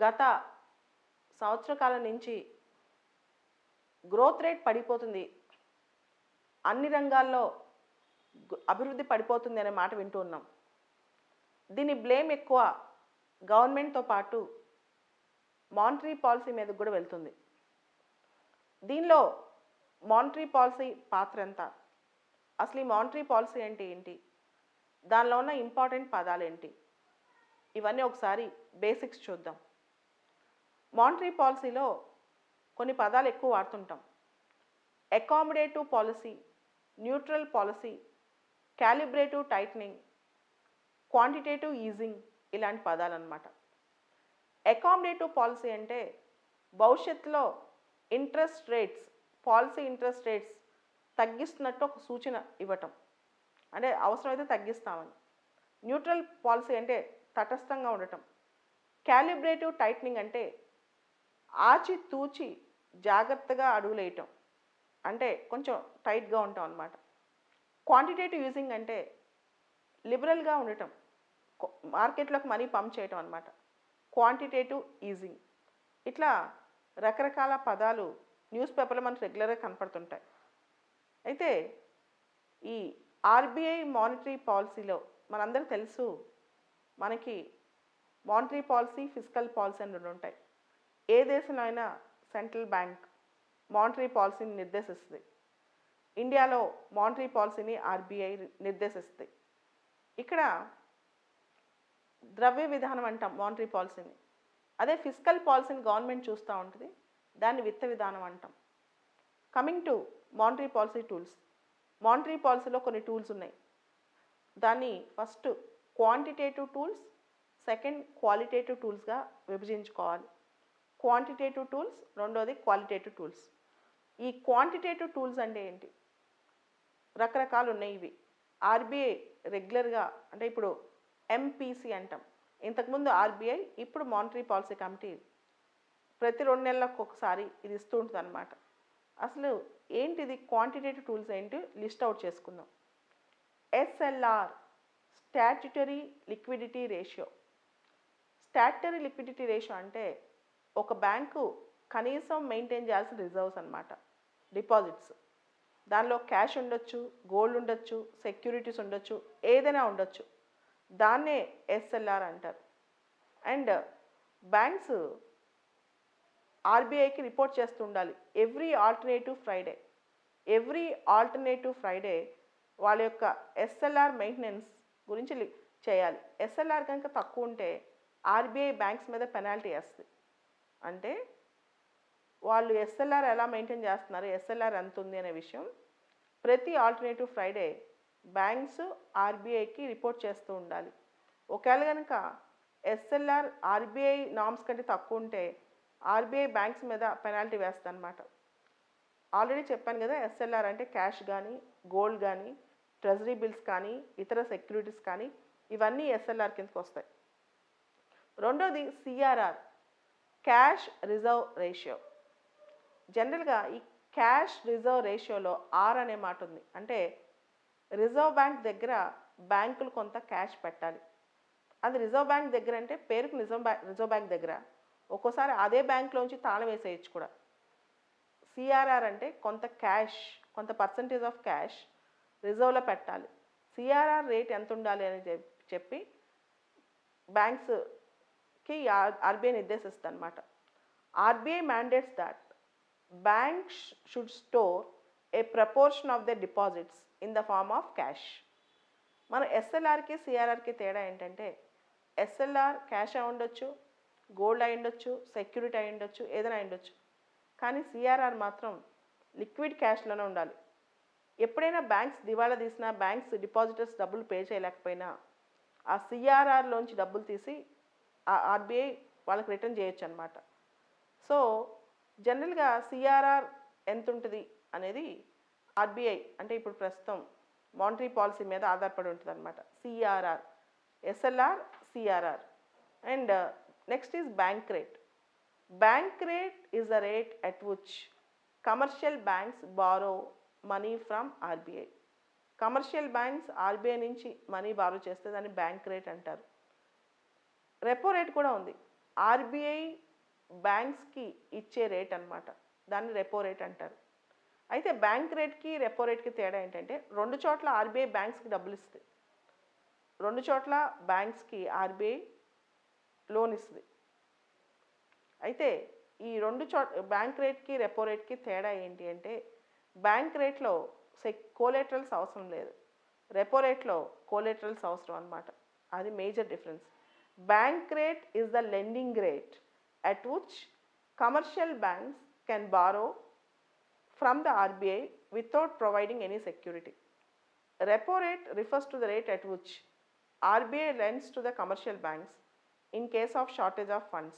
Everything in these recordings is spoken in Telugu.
గత సంవత్సర కాలం నుంచి గ్రోత్ రేట్ పడిపోతుంది. అన్ని రంగాల్లో అభివృద్ధి పడిపోతుంది అనే మాట వింటూ ఉన్నాం. దీని బ్లేమ్ ఎక్కువ గవర్నమెంట్తో పాటు మానిటరీ పాలసీ మీద కూడా వెళ్తుంది. దీనిలో మానిటరీ పాలసీ పాత్ర ఎంత? అసలు ఈ మానిటరీ పాలసీ అంటే ఏంటి? దానిలో ఉన్న ఇంపార్టెంట్ పదాలు ఏంటి? ఇవన్నీ ఒకసారి బేసిక్స్ చూద్దాం. మానిటరీ పాలసీలో కొన్ని పదాలు ఎక్కువ వాడుతుంటాం. Accommodative policy neutral policy calibrative tightening quantitative easing ఇలాంటి పదాలు అనమాట అకామిడేటివ్ పాలసీ అంటే భవిష్యత్తులో interest rates policy interest rates తగ్గిస్తున్నట్టు ఒక సూచన ఇవ్వటం. అంటే అవసరమైతే తగ్గిస్తామని. న్యూట్రల్ పాలసీ అంటే తటస్థంగా ఉండటం. క్యాలిబ్రేటివ్ టైట్నింగ్ అంటే ఆచితూచి జాగ్రత్తగా అడుగులేయటం అంటే కొంచెం టైట్గా ఉంటాం అనమాట క్వాంటిటేటివ్ యూజింగ్ అంటే లిబరల్గా ఉండటం. మార్కెట్లోకి మనీ పంప్ చేయటం అనమాట క్వాంటిటేటివ్ ఈజింగ్. ఇట్లా రకరకాల పదాలు న్యూస్ పేపర్లో మనకు రెగ్యులర్గా కనపడుతుంటాయి. అయితే ఈ ఆర్బీఐ మానిటరీ పాలసీలో మనందరూ తెలుసు మనకి మానిటరీ పాలసీ ఫిజికల్ పాలసీ అని రెండు ఉంటాయి. ఏ దేశంలో అయినా సెంట్రల్ బ్యాంక్ మానిటరీ పాలసీని నిర్దేశిస్తుంది. ఇండియాలో మానిటరీ పాలసీని ఆర్బీఐ నిర్దేశిస్తుంది. ఇక్కడ ద్రవ్య విధానం అంటాం మానిటరీ పాలసీని అదే ఫిజికల్ పాలసీని గవర్నమెంట్ చూస్తూ ఉంటుంది. దాన్ని విత్త విధానం అంటాం. Coming to monetary policy tools monetary పాలసీలో కొన్ని టూల్స్ ఉన్నాయి. దాన్ని first quantitative tools second qualitative టూల్స్గా విభజించుకోవాలి. క్వాంటిటేటివ్ టూల్స్ రెండోది క్వాలిటేటివ్ టూల్స్ ఈ క్వాంటిటేటివ్ టూల్స్ అంటే ఏంటి? రకరకాలు ఉన్నాయి ఇవి. ఆర్బీఐ రెగ్యులర్గా అంటే ఇప్పుడు ఎంపీసీ అంటాం. ఇంతకుముందు ఆర్బీఐ ఇప్పుడు మానిటరీ పాలసీ కమిటీ ప్రతి రెండు నెలలకు ఒకసారి ఇది ఇస్తూ ఉంటుంది అనమాట అసలు ఏంటిది క్వాంటిటేటివ్ టూల్స్ ఏంటి? లిస్ట్ అవుట్ చేసుకుందాం. SLR statutory liquidity ratio statutory liquidity ratio అంటే ఒక బ్యాంకు కనీసం మెయింటైన్ చేయాల్సిన రిజర్వ్స్ అనమాట డిపాజిట్స్. దానిలో క్యాష్ ఉండొచ్చు గోల్డ్ ఉండొచ్చు సెక్యూరిటీస్ ఉండొచ్చు ఏదైనా ఉండొచ్చు. దాన్నే ఎస్ఎల్ఆర్ అంటారు. అండ్ బ్యాంక్స్ ఆర్బీఐకి రిపోర్ట్ చేస్తూ ఉండాలి. Every alternative Friday. Every alternative Friday వాళ్ళ యొక్క ఎస్ఎల్ఆర్ మెయింటెనెన్స్ గురించి చేయాలి. ఎస్ఎల్ఆర్ కనుక తక్కువ ఉంటే ఆర్బీఐ బ్యాంక్స్ మీద పెనాల్టీ వేస్తుంది. అంటే వాళ్ళు ఎస్ఎల్ఆర్ ఎలా మెయింటైన్ చేస్తున్నారు ఎస్ఎల్ఆర్ ఎంత ఉంది అనే విషయం ప్రతి ఆల్టర్నేటివ్ ఫ్రైడే బ్యాంక్స్ ఆర్బీఐకి రిపోర్ట్ చేస్తూ ఉండాలి. ఒకవేళ కనుక ఎస్ఎల్ఆర్ ఆర్బీఐ నామ్స్ కంటే తక్కువ ఉంటే ఆర్బీఐ బ్యాంక్స్ మీద పెనాల్టీ వేస్తానమాట ఆల్రెడీ చెప్పాను కదా ఎస్ఎల్ఆర్ అంటే క్యాష్ కానీ గోల్డ్ కానీ ట్రెజరీ బిల్స్ కానీ ఇతర సెక్యూరిటీస్ కానీ ఇవన్నీ ఎస్ఎల్ఆర్ కిందకి వస్తాయి. రెండోది సిఆర్ఆర్ క్యాష్ రిజర్వ్ రేషియో జనరల్గా ఈ క్యాష్ రిజర్వ్ రేషియోలో ఆర్ అనే మాట ఉంది. అంటే రిజర్వ్ బ్యాంక్ దగ్గర బ్యాంకులు కొంత క్యాష్ పెట్టాలి. అది రిజర్వ్ బ్యాంక్ దగ్గర అంటే పేరుకు నిజం బ్యాంక్ రిజర్వ్ బ్యాంక్ దగ్గర. ఒక్కోసారి అదే బ్యాంక్లోంచి తాళం వేసేయచ్చు కూడా. సిఆర్ఆర్ అంటే కొంత క్యాష్ కొంత పర్సంటేజ్ ఆఫ్ క్యాష్ రిజర్వ్లో పెట్టాలి. సిఆర్ఆర్ రేట్ ఎంత ఉండాలి అని చెప్పి చెప్పి కి ఆర్బీఐ నిర్దేశిస్తుంది అనమాట RBI mandates that bank should store a proportion of the deposits in the form of cash మన ఎస్ఎల్ఆర్కి సిఆర్ఆర్కి తేడా ఏంటంటే ఎస్ఎల్ఆర్ క్యాష్ అయి ఉండొచ్చు గోల్డ్ అయి ఉండొచ్చు సెక్యూరిటీ అయి ఉండొచ్చు ఏదైనా అయి ఉండొచ్చు. కానీ సిఆర్ఆర్ మాత్రం లిక్విడ్ క్యాష్లోనే ఉండాలి. ఎప్పుడైనా బ్యాంక్స్ దివాళా తీసినా బ్యాంక్స్ డిపాజిటర్స్ డబ్బులు పే చేయలేకపోయినా ఆ సిఆర్ఆర్లోంచి డబ్బులు తీసి ఆర్బీఐ వాళ్ళకి రిటర్న్ చేయొచ్చు అనమాట సో జనరల్గా సిఆర్ఆర్ ఎంత ఉంటుంది అనేది ఆర్బీఐ అంటే ఇప్పుడు ప్రస్తుతం మానిటరీ పాలసీ మీద ఆధారపడి ఉంటుంది అనమాట CRR SLR CRR. And next is bank rate. Bank rate is the rate at which commercial banks borrow money from RBI. Commercial banks RBI నుంచి మనీ బారో చేస్తే దాన్ని బ్యాంక్ రేట్ అంటారు. రెపో రేట్ కూడా ఉంది. ఆర్బీఐ బ్యాంక్స్కి ఇచ్చే రేట్ అన్నమాట. దాన్ని రెపో రేట్ అంటారు. అయితే బ్యాంక్ రేట్కి రెపో రేట్కి తేడా ఏంటంటే రెండు చోట్ల ఆర్బీఐ బ్యాంక్స్కి డబ్బులు ఇస్తుంది. రెండు చోట్ల బ్యాంక్స్కి ఆర్బీఐ లోన్ ఇస్తుంది. అయితే ఈ రెండు చోట్ బ్యాంక్ రేట్కి రెపో రేట్కి తేడా ఏంటి అంటే బ్యాంక్ రేట్లో సెక్ కోలేటరల్స్ అవసరం లేదు. రెపో రేట్లో కోలేటరల్స్ అవసరం అనమాట అది major difference. Bank rate is the lending rate at which commercial banks can borrow from the RBI without providing any security. Repo rate refers to the rate at which RBI lends to the commercial banks in case of shortage of funds.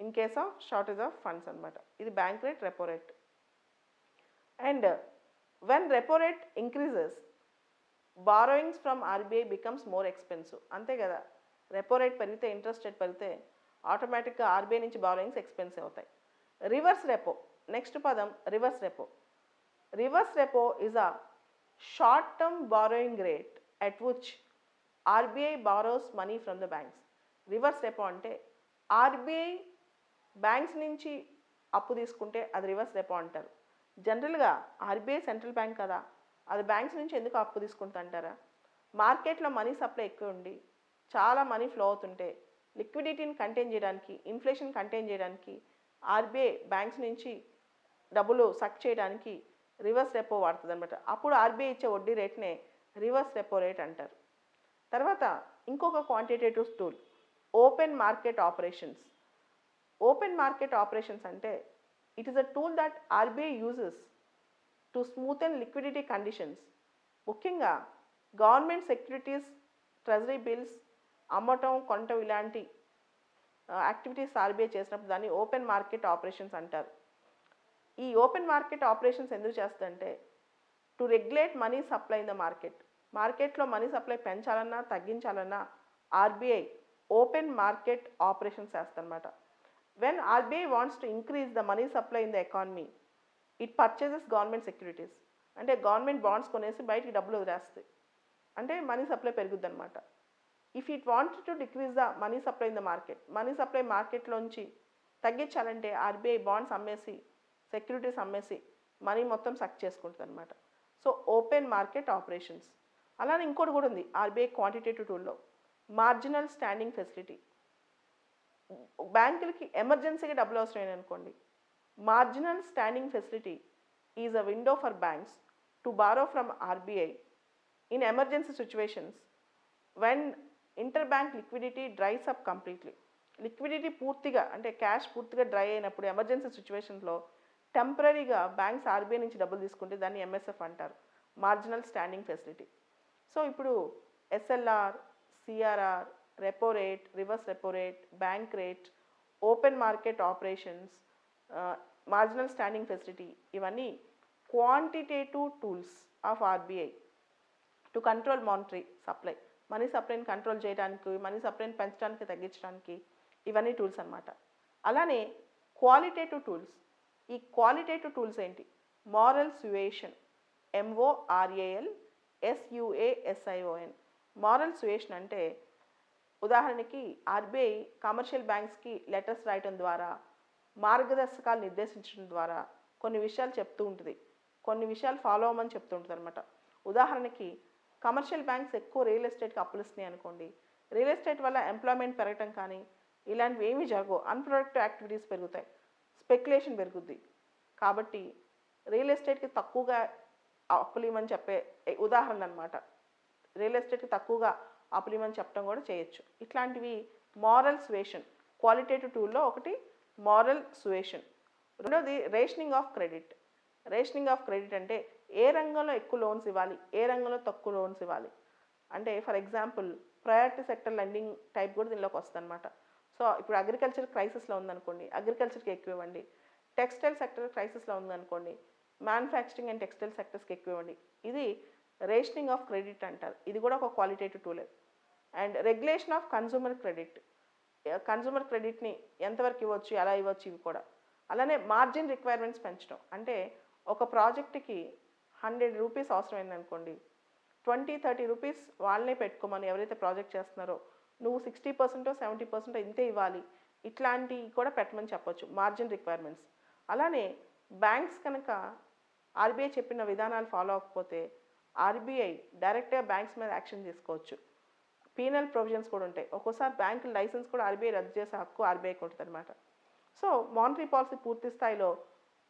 In case of shortage of funds అనమాట ఇది bank rate repo rate and when repo rate increases borrowings from RBI becomes more expensive అంతే కదా రెపో రేట్ పెరిగితే ఇంట్రెస్ట్ రేట్ పెరిగితే ఆటోమేటిక్గా ఆర్బీఐ నుంచి బారోయింగ్స్ ఎక్స్పెన్సివ్ అవుతాయి. Reverse repo. నెక్స్ట్ పదం reverse repo. Reverse repo is a short term borrowing rate at which RBI borrows money from the banks. Reverse repo అంటే ఆర్బీఐ బ్యాంక్స్ నుంచి అప్పు తీసుకుంటే అది రివర్స్ రెపో అంటారు. జనరల్గా ఆర్బీఐ సెంట్రల్ బ్యాంక్ కదా అది బ్యాంక్స్ నుంచి ఎందుకు అప్పు తీసుకుంటా అంటారా? మార్కెట్లో మనీ సప్లై ఎక్కువ ఉండి చాలా మనీ ఫ్లో అవుతుంటే లిక్విడిటీని కంటైన్ చేయడానికి ఇన్ఫ్లేషన్ కంటైన్ చేయడానికి ఆర్బీఐ బ్యాంక్స్ నుంచి డబ్బులు సక్ చేయడానికి రివర్స్ రెపో వాడుతుంది అనమాట అప్పుడు ఆర్బీఐ ఇచ్చే వడ్డీ రేట్నే రివర్స్ రెపో రేట్ అంటారు. తర్వాత ఇంకొక quantitative tool open market operations open market operations అంటే it is a tool that RBI uses to smooth and liquidity conditions ముఖ్యంగా గవర్నమెంట్ సెక్యూరిటీస్ ట్రెజరీ బిల్స్ అమ్మటం కొనటం ఇలాంటి యాక్టివిటీస్ ఆర్బీఐ చేసినప్పుడు దాన్ని ఓపెన్ మార్కెట్ ఆపరేషన్స్ అంటారు. ఈ ఓపెన్ మార్కెట్ ఆపరేషన్స్ ఎందుకు చేస్తుందంటే to regulate money supply in the market మార్కెట్లో మనీ సప్లై పెంచాలన్నా తగ్గించాలన్నా ఆర్బీఐ ఓపెన్ మార్కెట్ ఆపరేషన్స్ చేస్తారనమాట when RBI wants to increase the money supply in the economy it purchases government securities అంటే గవర్నమెంట్ బాండ్స్ కొనేసి బయటికి డబ్బులు వదిలేస్తాయి అంటే మనీ సప్లై పెరుగుద్ది అనమాట if it want to decrease the money supply in the market money supply మార్కెట్లోంచి తగ్గించాలంటే ఆర్బీఐ బాండ్స్ అమ్మేసి సెక్యూరిటీస్ అమ్మేసి మనీ మొత్తం సక్ చేసుకుంటుంది అనమాట సో ఓపెన్ మార్కెట్ ఆపరేషన్స్ అలానే ఇంకోటి కూడా ఉంది ఆర్బీఐ క్వాంటిటేటివ్ టూల్లో మార్జినల్ స్టాండింగ్ ఫెసిలిటీ బ్యాంకులకి ఎమర్జెన్సీగా డబ్బులు అవసరమైన అనుకోండి. Marginal standing facility is a window for banks to borrow from RBI in emergency situations when inter bank liquidity dries up completely. Liquidity పూర్తిగా అంటే క్యాష్ పూర్తిగా డ్రై అయినప్పుడు ఎమర్జెన్సీ సిచ్యువేషన్లో టెంపరీగా బ్యాంక్స్ ఆర్బీఐ నుంచి డబ్బులు తీసుకుంటే దాన్ని ఎంఎస్ఎఫ్ అంటారు. Marginal standing facility. సో ఇప్పుడు SLR CRR repo rate reverse repo rate bank rate open market operations marginal standing facility ఇవన్నీ quantitative tools of RBI to control monetary supply. Money సప్లైని control చేయడానికి మనీ సప్లైని పెంచడానికి తగ్గించడానికి ఇవన్నీ టూల్స్ అనమాట అలానే క్వాలిటేటివ్ టూల్స్. ఈ క్వాలిటేటివ్ టూల్స్ ఏంటి? మారల్ సుయేషన్. ఎంఓఆర్ఏఎల్ ఎస్యుఏఎస్ఐఓఎన్ మారల్ సుయేషన్ అంటే ఉదాహరణకి ఆర్బీఐ కమర్షియల్ బ్యాంక్స్కి లెటర్స్ రాయటం ద్వారా మార్గదర్శకాలు నిర్దేశించడం ద్వారా కొన్ని విషయాలు చెప్తూ ఉంటుంది. కొన్ని విషయాలు ఫాలో అవ్వమని చెప్తూ ఉంటుంది అనమాట ఉదాహరణకి కమర్షియల్ బ్యాంక్స్ ఎక్కువ రియల్ ఎస్టేట్కి అప్పులు ఇస్తున్నాయి అనుకోండి రియల్ ఎస్టేట్ వల్ల ఎంప్లాయ్మెంట్ పెరగటం కానీ ఇలాంటివి ఏమీ జరగవు. అన్ప్రొడక్టివ్ యాక్టివిటీస్ పెరుగుతాయి. స్పెక్యులేషన్ పెరుగుద్ది. కాబట్టి రియల్ ఎస్టేట్కి తక్కువగా అప్పులు ఇవ్వమని చెప్పే ఉదాహరణ అనమాట రియల్ ఎస్టేట్కి తక్కువగా అప్పులు ఇవ్వమని చెప్పడం కూడా చేయొచ్చు. ఇట్లాంటివి మారల్ స్వేషన్ క్వాలిటేటివ్ టూల్లో ఒకటి మారల్ సువేషన్ రెండోది rationing of credit. Rationing of credit అంటే ఏ రంగంలో ఎక్కువ లోన్స్ ఇవ్వాలి? ఏ రంగంలో తక్కువ లోన్స్ ఇవ్వాలి? అంటే for example priority sector lending type కూడా దీనిలోకి వస్తుందన్నమాట. సో ఇప్పుడు అగ్రికల్చర్ క్రైసిస్లో ఉందనుకోండి అగ్రికల్చర్కి ఎక్కువ ఇవ్వండి. టెక్స్టైల్ సెక్టర్ క్రైసిస్లో ఉందనుకోండి మ్యానుఫ్యాక్చరింగ్ అండ్ టెక్స్టైల్ సెక్టర్స్కి ఎక్కువ ఇవ్వండి. ఇది రేషనింగ్ ఆఫ్ క్రెడిట్ అంటారు. ఇది కూడా ఒక qualitative టూలే and regulation of consumer credit consumer క్రెడిట్ని ఎంతవరకు ఇవ్వచ్చు ఎలా ఇవ్వచ్చు ఇవి కూడా. అలానే మార్జిన్ రిక్వైర్మెంట్స్ పెంచడం. అంటే ఒక ప్రాజెక్ట్కి హండ్రెడ్ రూపీస్ అవసరమైంది అనుకోండి ట్వంటీ థర్టీ రూపీస్ వాళ్ళనే పెట్టుకోమని ఎవరైతే ప్రాజెక్ట్ చేస్తున్నారో నువ్వు సిక్స్టీ పర్సెంటో సెవెంటీ పర్సెంటో ఇంతే ఇవ్వాలి. ఇట్లాంటివి కూడా పెట్టమని చెప్పొచ్చు మార్జిన్ రిక్వైర్మెంట్స్ అలానే బ్యాంక్స్ కనుక ఆర్బీఐ చెప్పిన విధానాలు ఫాలో అవ్వకపోతే ఆర్బీఐ డైరెక్ట్గా బ్యాంక్స్ మీద యాక్షన్ తీసుకోవచ్చు. పీనల్ ప్రొవిజన్స్ కూడా ఉంటాయి. ఒక్కోసారి బ్యాంకు లైసెన్స్ కూడా ఆర్బీఐ రద్దు చేసే హక్కు ఆర్బీఐకి ఉంటుంది అనమాట సో మానిటరీ పాలసీ పూర్తి స్థాయిలో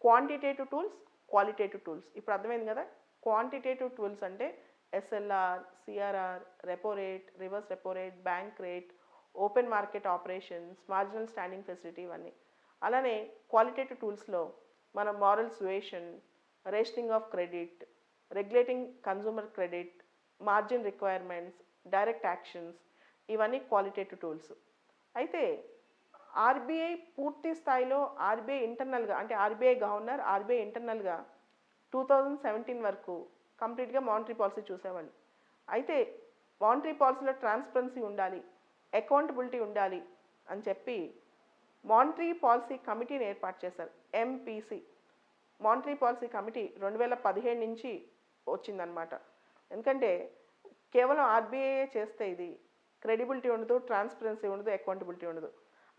క్వాంటిటేటివ్ టూల్స్ క్వాలిటేటివ్ టూల్స్ ఇప్పుడు అర్థమైంది కదా? క్వాంటిటేటివ్ టూల్స్ అంటే SLR CRR repo rate reverse repo rate bank rate open market operations marginal standing facility ఇవన్నీ. అలానే క్వాలిటేటివ్ టూల్స్లో మన moral suasion rationing of credit regulating consumer credit margin requirements direct actions ఇవన్నీ క్వాలిటేటివ్ టూల్స్ అయితే ఆర్బీఐ పూర్తి స్థాయిలో ఆర్బీఐ ఇంటర్నల్గా అంటే ఆర్బీఐ గవర్నర్ ఆర్బీఐ ఇంటర్నల్గా టూ థౌజండ్ సెవెంటీన్ వరకు కంప్లీట్గా మానిటరీ పాలసీ చూసేవాళ్ళు. అయితే మానిటరీ పాలసీలో ట్రాన్స్పరెన్సీ ఉండాలి అకౌంటబిలిటీ ఉండాలి అని చెప్పి మానిటరీ పాలసీ కమిటీని ఏర్పాటు చేశారు ఎంపీసీ మానిటరీ పాలసీ కమిటీ రెండు వేల పదిహేడు నుంచి వచ్చిందనమాట ఎందుకంటే కేవలం ఆర్బీఐ చేస్తే ఇది క్రెడిబిలిటీ ఉండదు ట్రాన్స్పరెన్సీ ఉండదు అకౌంటబిలిటీ ఉండదు.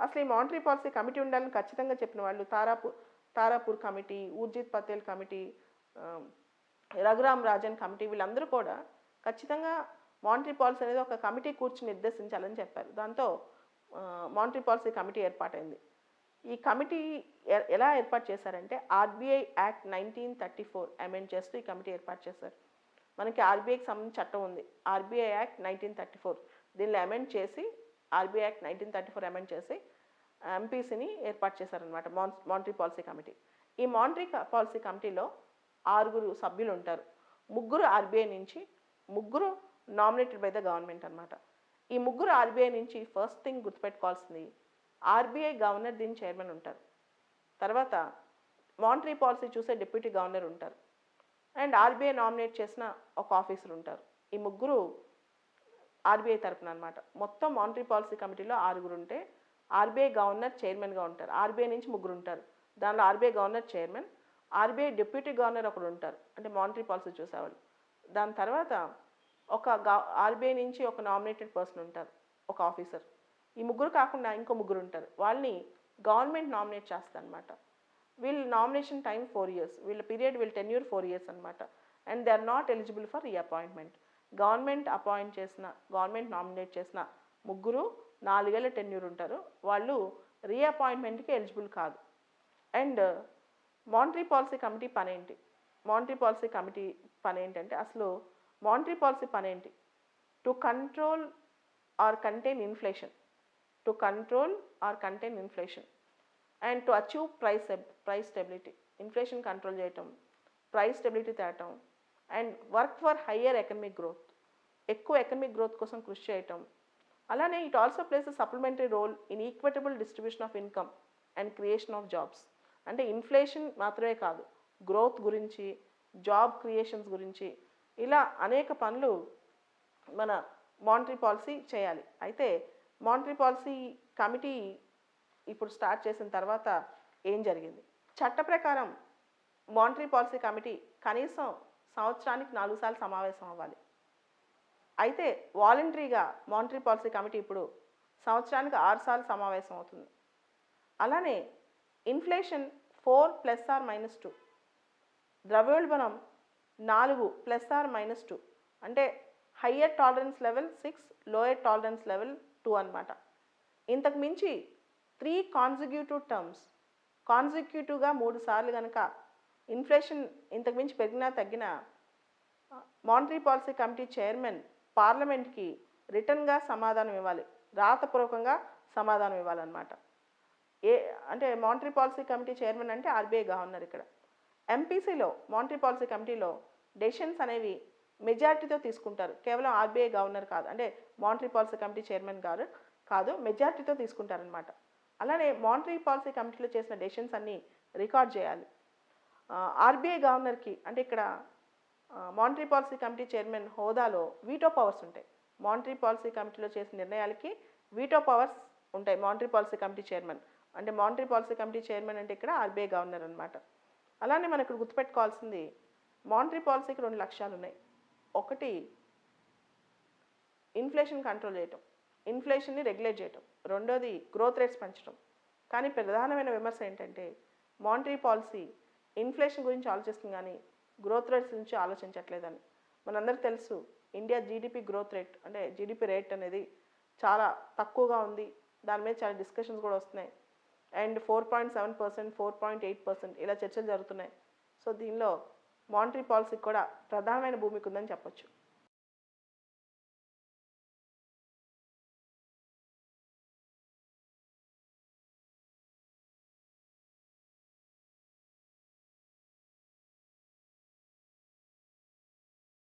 అసలు ఈ మానిటరీ పాలసీ కమిటీ ఉండాలని ఖచ్చితంగా చెప్పిన వాళ్ళు Tarapore Tarapore committee Urjit Patel committee Raghuram Rajan committee వీళ్ళందరూ కూడా ఖచ్చితంగా మానిటరీ పాలసీ అనేది ఒక కమిటీ కూర్చుని నిర్దేశించాలని చెప్పారు. దాంతో మానిటరీ పాలసీ కమిటీ ఏర్పాటైంది. ఈ కమిటీ ఎలా ఏర్పాటు చేశారంటే RBI act nineteen thirty four amend చేస్తూ ఈ కమిటీ ఏర్పాటు చేశారు. మనకి ఆర్బీఐకి సంబంధించి చట్టం ఉంది. RBI act nineteen thirty four. దీనిలో అమెండ్ చేసి RBI act nineteen thirty four amend చేసి ఎంపీసీని ఏర్పాటు చేశారనమాట మాన్ మానిటరీ పాలసీ కమిటీ. ఈ మానిటరీ పాలసీ కమిటీలో ఆరుగురు సభ్యులు ఉంటారు ముగ్గురు ఆర్బీఐ నుంచి ముగ్గురు నామినేటెడ్ బై ద గవర్నమెంట్ అనమాట ఈ ముగ్గురు ఆర్బీఐ నుంచి ఫస్ట్ థింగ్ గుర్తుపెట్టుకోవాల్సింది ఆర్బీఐ గవర్నర్ దీని చైర్మన్ ఉంటారు. తర్వాత మానిటరీ పాలసీ చూసే డిప్యూటీ గవర్నర్ ఉంటారు. అండ్ ఆర్బీఐ నామినేట్ చేసిన ఒక ఆఫీసర్ ఉంటారు. ఈ ముగ్గురు ఆర్బీఐ తరపున అనమాట మొత్తం మానిటరీ పాలసీ కమిటీలో ఆరుగురు ఉంటే ఆర్బీఐ గవర్నర్ చైర్మన్గా ఉంటారు. ఆర్బీఐ నుంచి ముగ్గురు ఉంటారు. దానిలో RBI governor chairman RBI deputy governor ఒకడు ఉంటారు. అంటే మానిటరీ పాలసీ చూసేవాళ్ళు. దాని తర్వాత ఒక ఆర్బీఐ నుంచి ఒక నామినేటెడ్ పర్సన్ ఉంటారు. ఒక ఆఫీసర్. ఈ ముగ్గురు కాకుండా ఇంకో ముగ్గురు ఉంటారు. వాళ్ళని గవర్నమెంట్ నామినేట్ చేస్తారు అనమాట వీళ్ళ నామినేషన్ టైం ఫోర్ ఇయర్స్. వీళ్ళ పీరియడ్ వీళ్ళ టెన్యూర్ ఫోర్ ఇయర్స్ అనమాట and they are not eligible for reappointment. Government appoint చేసిన గవర్నమెంట్ నామినేట్ చేసిన ముగ్గురు నాలుగేళ్ళ టెన్యూర్ ఉంటారు. వాళ్ళు రీఅపాయింట్మెంట్కి ఎలిజిబుల్ కాదు. అండ్ మానిటరీ పాలసీ కమిటీ పనేంటి? మానిటరీ పాలసీ కమిటీ పని ఏంటంటే అసలు monetary policy పనేంటి? To control or contain inflation. To control or contain inflation. And to achieve price price stability. Inflation control చేయటం price stability తేటం and work for higher economic growth. ఎక్కువ ఎకనమిక్ గ్రోత్ కోసం కృషి చేయటం అలానే it also plays a supplementary role in equitable distribution of income and creation of jobs అంటే ఇన్ఫ్లేషన్ మాత్రమే కాదు గ్రోత్ గురించి జాబ్ క్రియేషన్స్ గురించి ఇలా అనేక పనులు మన మానిటరీ పాలసీ చేయాలి. అయితే మానిటరీ పాలసీ కమిటీ ఇప్పుడు స్టార్ట్ చేసిన తర్వాత ఏం జరిగింది? చట్ట ప్రకారం మానిటరీ పాలసీ కమిటీ కనీసం సంవత్సరానికి నాలుగు సార్లు సమావేశం అవ్వాలి. అయితే వాలంటరీగా మానిటరీ పాలసీ కమిటీ ఇప్పుడు సంవత్సరానికి ఆరు సార్లు సమావేశం అవుతుంది. అలానే inflation four plus or minus two ద్రవ్యోల్బణం నాలుగు ప్లస్ ఆర్ మైనస్ టూ అంటే higher tolerance level six lower tolerance level two అనమాట ఇంతకు మించి త్రీ కాన్సిక్యూటివ్ టర్మ్స్ కాన్సిక్యూటివ్గా మూడు సార్లు కనుక ఇన్ఫ్లేషన్ ఇంతకు మించి పెరిగినా తగ్గినా మానిటరీ పాలసీ కమిటీ చైర్మన్ పార్లమెంట్కి రిటర్న్గా సమాధానం ఇవ్వాలి. రాతపూర్వకంగా సమాధానం ఇవ్వాలన్నమాట. ఏ అంటే మానిటరీ పాలసీ కమిటీ చైర్మన్ అంటే ఆర్బీఐ గవర్నర్ ఇక్కడ. ఎంపీసీలో మానిటరీ పాలసీ కమిటీలో డెసిషన్స్ అనేవి మెజారిటీతో తీసుకుంటారు. కేవలం ఆర్బీఐ గవర్నర్ కాదు. అంటే మానిటరీ పాలసీ కమిటీ చైర్మన్ గారు కాదు మెజారిటీతో తీసుకుంటారనమాట అలానే మానిటరీ పాలసీ కమిటీలో చేసిన డెసిషన్స్ అన్నీ రికార్డ్ చేయాలి. ఆర్బీఐ గవర్నర్కి అంటే ఇక్కడ మానిటరీ పాలసీ కమిటీ చైర్మన్ హోదాలో వీటో పవర్స్ ఉంటాయి. మానిటరీ పాలసీ కమిటీలో చేసిన నిర్ణయాలకి వీటో పవర్స్ ఉంటాయి మానిటరీ పాలసీ కమిటీ చైర్మన్ అంటే మానిటరీ పాలసీ కమిటీ చైర్మన్ అంటే ఇక్కడ ఆర్బీఐ గవర్నర్ అనమాట అలానే మనం ఇక్కడ గుర్తుపెట్టుకోవాల్సింది మానిటరీ పాలసీకి రెండు లక్ష్యాలు ఉన్నాయి. ఒకటి ఇన్ఫ్లేషన్ కంట్రోల్ చేయటం ఇన్ఫ్లేషన్ని రెగ్యులేట్ చేయటం రెండోది గ్రోత్ రేట్స్ పెంచడం కానీ ప్రధానమైన విమర్శ ఏంటంటే మానిటరీ పాలసీ ఇన్ఫ్లేషన్ గురించి ఆలోచిస్తుంది కానీ గ్రోత్ రేట్స్ గురించి ఆలోచించట్లేదని. మనందరికీ తెలుసు ఇండియా జీడిపి గ్రోత్ రేట్ అంటే జీడిపి రేట్ అనేది చాలా తక్కువగా ఉంది. దాని మీద చాలా డిస్కషన్స్ కూడా వస్తున్నాయి. And four point seven percent four point eight percent ఇలా చర్చలు జరుగుతున్నాయి. సో దీనిలో మానిటరీ పాలసీకి కూడా ప్రధానమైన భూమికి ఉందని చెప్పొచ్చు.